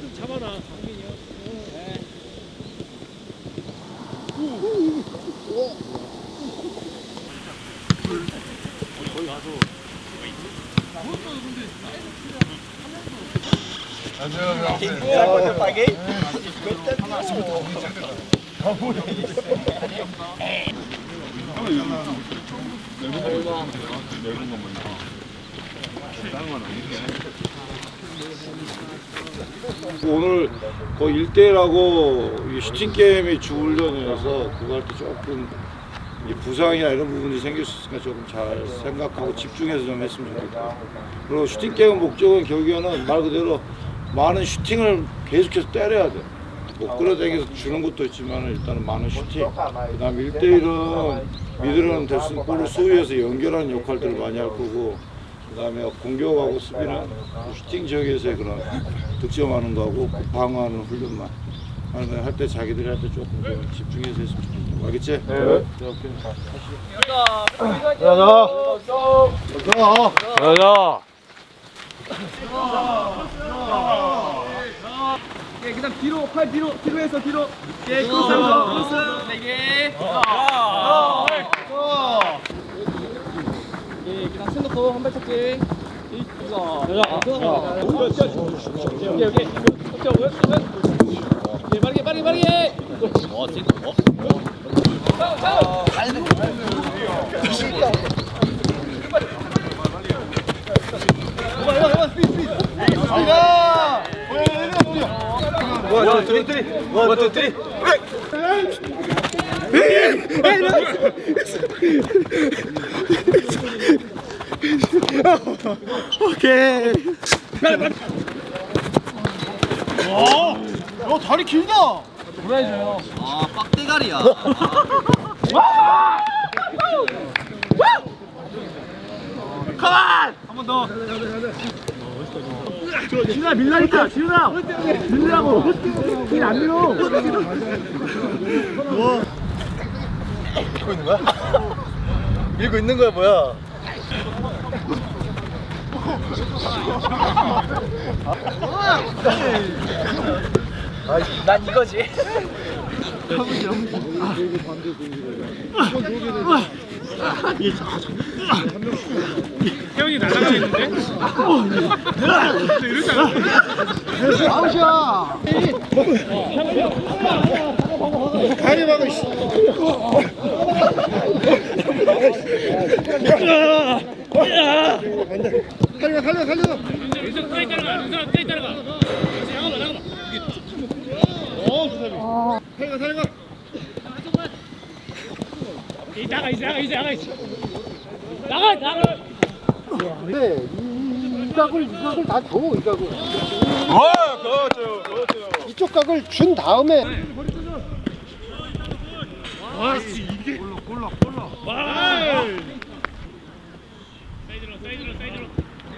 좀 잡아놔. 강민이요. 오늘 거의 1대1하고 슈팅 게임이 주 훈련이라서 그거 할 때 조금 이 부상이나 이런 부분이 생길 수 있으니까 조금 잘 생각하고 집중해서 좀 했으면 좋겠다. 그리고 슈팅 게임 목적은 결국에는 말 그대로 많은 슈팅을 계속해서 때려야 돼. 뭐 끌어당겨서 주는 것도 있지만 일단은 많은 슈팅. 그 다음 1대1은 미들은 대신 볼을 소유해서 연결하는 역할들을 많이 할 거고 그다음에 공격하고 수비는 슈팅 지역에서의 그런 득점하는 거하고 그 방어하는 훈련만 하는 할때 자기들이 할 때 조금 좀 집중해서 했으면 좋겠다. 알겠지? 네. 예, 그다음 뒤로 팔 뒤로 뒤로 해서 뒤로. 예, 크로스 크로스. 네 개. 예, 그다 음 센터포 한 발짝씩. 이거. 자, 자. 오케이, 오케이. 오케이. 예, 빠르게, 빠르게, 빠르게. 어, 센터. 어. 자, 자. 이거, 이거, 이 거, 스피드, 스피드. 아 빡대가리야. 지훈아 밀라니까 지훈아 밀라고 길안 밀어 밀고 있는 거야 뭐야? 난 이거지. 태훈이 날아가 있는데 이러지 않아 윤성 떠 있다는 거야 윤성 떠 있다는 거야 잠깐만 잠깐만 이 나가 이제 나가 이제 나가 이제 나가 나가 이 각을 이 각을 다 줘, 이 각을. 이쪽 각을 준 다음에. 아씨 이게. 골라 골라 골라. 와 사이드로 사이드로 사이드로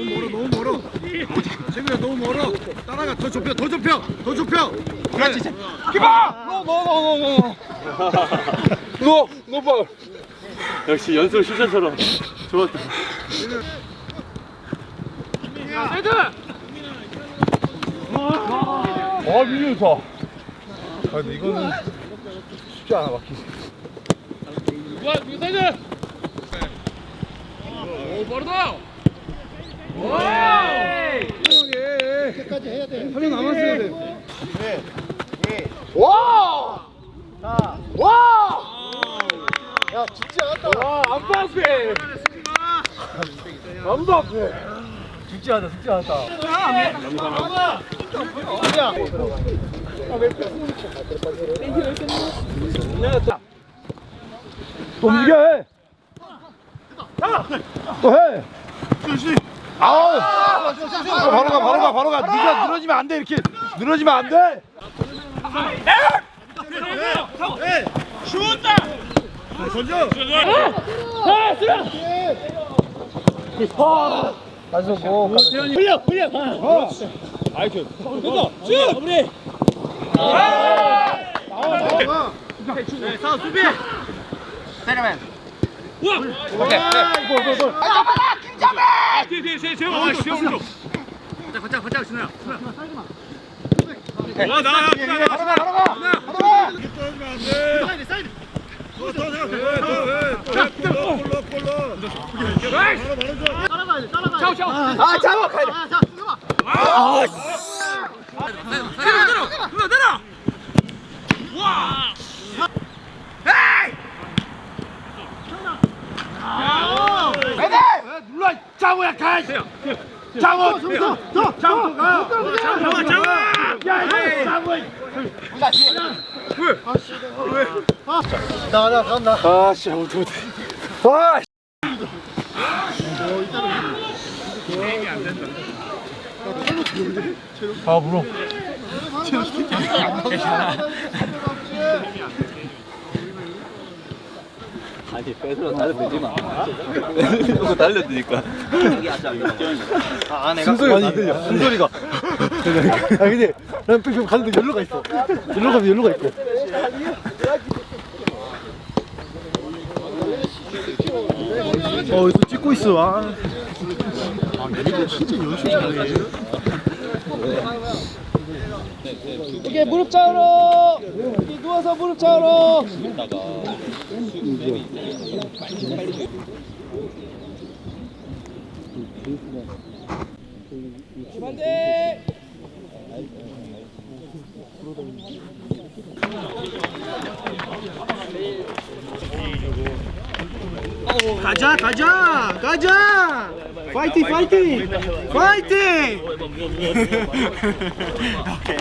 너무 멀어, 너무 멀어. 최근에 너무 멀어. 따라가, 더 좁혀, 더 좁혀, 더 좁혀. 그렇지. 역시 연습 실전처럼 좋았다 사이드 아, 밀려 좋아. 아, 근데 이거는 쉽지 않아, 막히. 와 이거 사이드 오 빠르다 와 한명 남았어야 돼. 와! 와! 야, 죽지 않았다. 아, 안 빠세. 안 빠세. 죽지 않았다. 죽지 않았다. 또 움직여, 해. 또 해. 아우. 바로 가, 바로 가, 바로 가. 네가 늘어지면 안 돼, 이렇게. 늘어지면 안 돼. 슛다 다시 뭐 흘려 흘려 아이큐 됐어 슛 우리 네, 싸워 수비 우와 오케이 골 골 골 아 뒤에 뒤에 뒤에 재영 아 재영 오른쪽 가자 가자 가자 신우야 와 나가 나가 바로 가 바로 가 바로 가 사이드 사이드 따라가야 돼 따라가야 돼 샤오 아 잡아 가야 돼 아, 내려 내려 내려 내려 와 에이 눌러 장우야 가 장우 더더 장우 가. 장우 장우 야 이거 장우 나나 간다 아 진짜 어떡해. 아아 물어 아니 빼들어 달려들지 마. 빼들고 달려드니까. 숨소리가 안 들려. 숨소리가. 아 근데 난 뺑뺑 가는데 연료가 있어. 연료 가면 연료가 있고. 어 여기서 찍고 있어. 아. 이게 무릎 좌우로! 누워서 무릎 좌우로! 반대! 가자 가자! 가자 파이팅 파이팅! 파이팅! 오케이